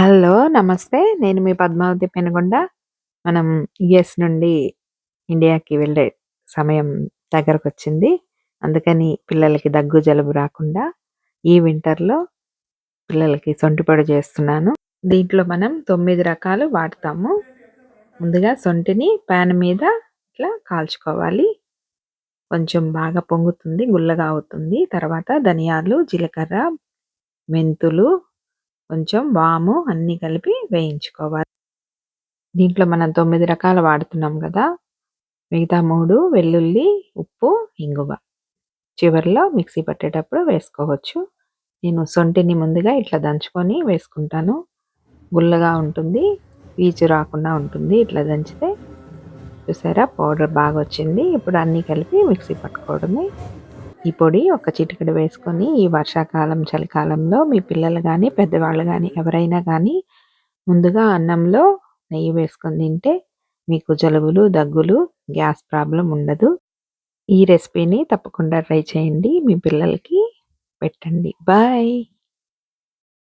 Hello! నమస్తే. నేను మీ పద్మావతి పెనుగొండ. మనం యుఎస్ నుండి ఇండియాకి వెళ్ళే సమయం దగ్గరకు వచ్చింది అందుకని పిల్లలకి దగ్గు, జలుబు రాకుండా ఈ వింటర్‌లో పిల్లలకి సొంటి పొడి చేస్తున్నాను. దీంట్లో మనం తొమ్మిది రకాలు వాడతాము. ముందుగా సొంటిని ప్యాన్ మీద ఇట్లా కాల్చుకోవాలి. కొంచెం బాగా పొంగుతుంది. గుల్లగా అవుతుంది. తర్వాత ధనియాలు, జీలకర్ర, మెంతులు కొంచెం వాము అన్నీ కలిపి వేయించుకోవాలి. దీంట్లో మనం తొమ్మిది రకాలు వాడుతున్నాం కదా! మిగతా మూడు వెల్లుల్లి, ఉప్పు, ఇంగువ. చివరిలో మిక్సీ పట్టేటప్పుడు వేసుకోవచ్చు. నేను సొంటిని ముందుగా ఇట్లా దంచుకొని వేసుకుంటాను. గుల్లగా ఉంటుంది. పీచు రాకుండా ఉంటుంది ఇట్లా దంచితే. చూసారా పౌడర్ బాగా వచ్చింది. ఇప్పుడు అన్నీ కలిపి మిక్సీ పట్టుకోవడమే. ఈ పొడి ఒక చిటికెడు వేసుకొని ఈ వర్షాకాలం చలికాలంలో మీ పిల్లలు కానీ పెద్దవాళ్ళు కానీ ఎవరైనా కానీ ముందుగా అన్నంలో నెయ్యి వేసుకొని తింటే మీకు జలుబులు దగ్గులు గ్యాస్ ప్రాబ్లం ఉండదు. ఈ రెసిపీని తప్పకుండా ట్రై చేయండి. మీ పిల్లలకి పెట్టండి. బాయ్!